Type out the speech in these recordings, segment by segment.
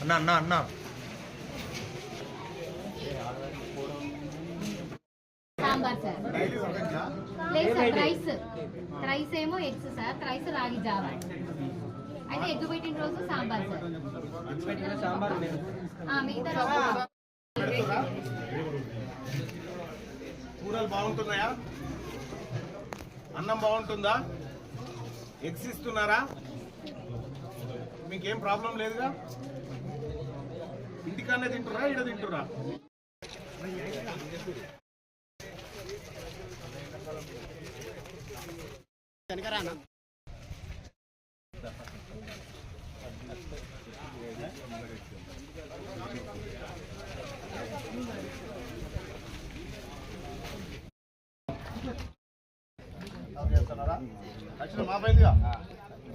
అన్న. అన్న అన్న. సాంబార్ సార్. లేదు సార్ రైస్ రైస్ ఏమో ఎగ్స్ సార్ రైస్ రాగి జావా. అయితే ఎగ్ పెట్టిన రోజు సాంబార్ సార్. మిగతా రోజు కూరలు బాగుంటున్నాయా? అన్నం బాగుంటుందా? ఎగ్స్ ఇస్తున్నారా? మీకేం ప్రాబ్లం లేదుగా? ఇంటికన్నా తింటురా ఈడ తింటురా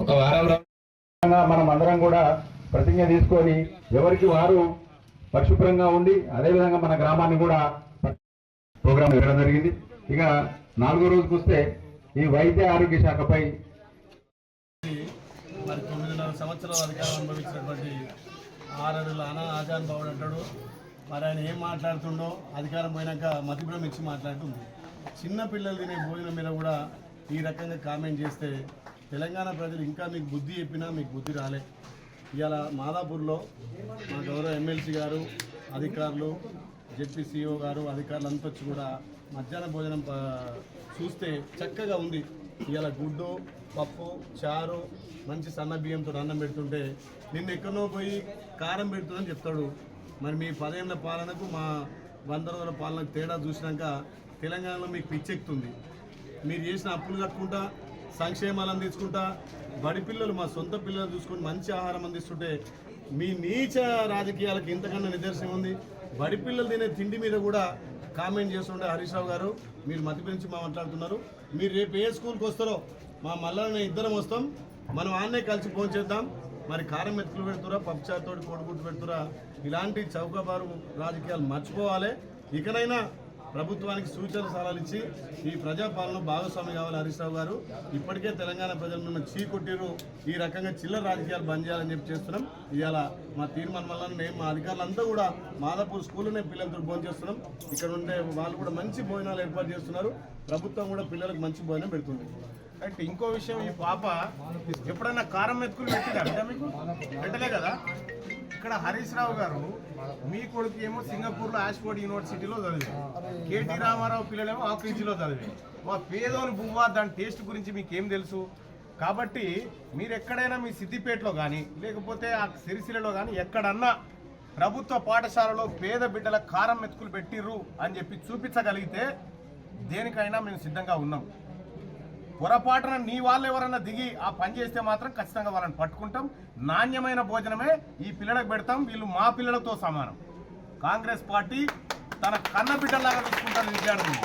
ఒక వారం మనం అందరం కూడా ప్రతిజ్ఞ తీసుకొని ఎవరికి వారు పరిశుభ్రంగా ఉండి అదేవిధంగా మన గ్రామాన్ని కూడా ప్రోగ్రాం ఇవ్వడం జరిగింది. ఇక నాలుగో రోజుకి వస్తే ఈ వైద్య ఆరోగ్య శాఖపై మరి తొమ్మిదిన్నర సంవత్సరాలు అధికారం అనుభవించినటువంటి ఆరడుల అనా ఆజాన్ బాబు అంటాడు. మరి ఆయన ఏం మాట్లాడుతుండో అధికారం పోయినాక మతిభ్రమించి ఇచ్చి మాట్లాడుతుంది. చిన్నపిల్లలు తినే భోజనం మీద కూడా ఈ రకంగా కామెంట్ చేస్తే తెలంగాణ ప్రజలు ఇంకా మీకు బుద్ధి చెప్పినా మీకు బుద్ధి రాలే. ఇవాళ మాదాపూర్లో మా గౌరవ ఎమ్మెల్సీ గారు అధికారులు జెడ్పీ సిఇఓ గారు అధికారులంతా వచ్చి కూడా మధ్యాహ్న భోజనం ప- చూస్తే చక్కగా ఉంది. ఇవాళ గుడ్డు పప్పు చారు మంచి సన్న బియ్యంతో అన్నం పెడుతుంటే నిన్న ఎక్కడో పోయి కారం పెడుతుందని చెప్తాడు. మరి మీ పదేళ్ళ పాలనకు మా వంద రోజుల పాలనకు తేడా చూసినాక తెలంగాణలో మీకు పిచ్చెక్కుతుంది. మీరు చేసిన అప్పులు కట్టుకుంటా సంక్షేమాలను అందించుకుంటా బడి పిల్లలు మా సొంత పిల్లలు చూసుకొని మంచి ఆహారం అందిస్తుంటే మీ నీచ రాజకీయాలకు ఇంతకన్నా నిదర్శనం ఉంది. బడి పిల్లలు తినే తిండి మీద కూడా కామెంట్ చేస్తుండే హరీష్ రావు గారు. మీరు మతి గురించి మా మాట్లాడుతున్నారు. మీరు రేపు ఏ స్కూల్కి వస్తారో మా మల్లన్న ఇద్దరం వస్తాం. మనం ఆన్నే కలిసి ఫోన్ చేద్దాం. మరి కారం మెతుకులు పెడుతురా పప్పుచారుతోటి కోడిగుడ్డు పెడుతురా? ఇలాంటి చౌకబారు రాజకీయాలు మర్చిపోవాలి. ఇకనైనా ప్రభుత్వానికి సూచనలు సలహాలు ఇచ్చి ఈ ప్రజాపాలన భాగస్వామి కావాలి హరీష్ రావు గారు. ఇప్పటికే తెలంగాణ ప్రజలను చీకొట్టిరు ఈ రకంగా చిల్లర రాజకీయాలు బంద్ చేయాలని చెప్పి చేస్తున్నాం. ఇవాళ మా తీర్మానం వల్ల మేము మా అధికారులంతా కూడా మాదాపూర్ స్కూల్లోనే పిల్లలతో భోజనం చేస్తున్నాం. ఇక్కడ ఉండే వాళ్ళు కూడా మంచి భోజనాలు ఏర్పాటు చేస్తున్నారు. ప్రభుత్వం కూడా పిల్లలకు మంచి భోజనం పెడుతుంది. అంటే ఇంకో విషయం ఈ పాప ఎప్పుడన్నా కారం మెతుకులు పెట్టిందా మీకు? పెట్టలే కదా? ఇక్కడ హరీష్ రావు గారు మీ కొడుకు ఏమో సింగపూర్లో ఆక్స్ఫోర్డ్ యూనివర్సిటీలో చదివి కేటీ రామారావు పిల్లలేమో ఆక్రిజీలో చదివి మా పేదోని బువ్వా దాని టేస్ట్ గురించి మీకేం తెలుసు? కాబట్టి మీరు ఎక్కడైనా మీ సిద్దిపేటలో కానీ లేకపోతే ఆ సిరిసిలలో కానీ ఎక్కడన్నా ప్రభుత్వ పాఠశాలలో పేద బిడ్డల కారం మెతుకులు పెట్టిర్రు అని చెప్పి చూపించగలిగితే దేనికైనా మేము సిద్ధంగా ఉన్నాం. పొరపాటున నీ వాళ్ళు ఎవరన్నా దిగి ఆ పని చేస్తే మాత్రం ఖచ్చితంగా వాళ్ళని పట్టుకుంటాం. నాణ్యమైన భోజనమే ఈ పిల్లలకు పెడతాం. వీళ్ళు మా పిల్లలతో సమానం. కాంగ్రెస్ పార్టీ తన కన్న బిడ్డలాగా చూసుకుంటారు విద్యార్థులు.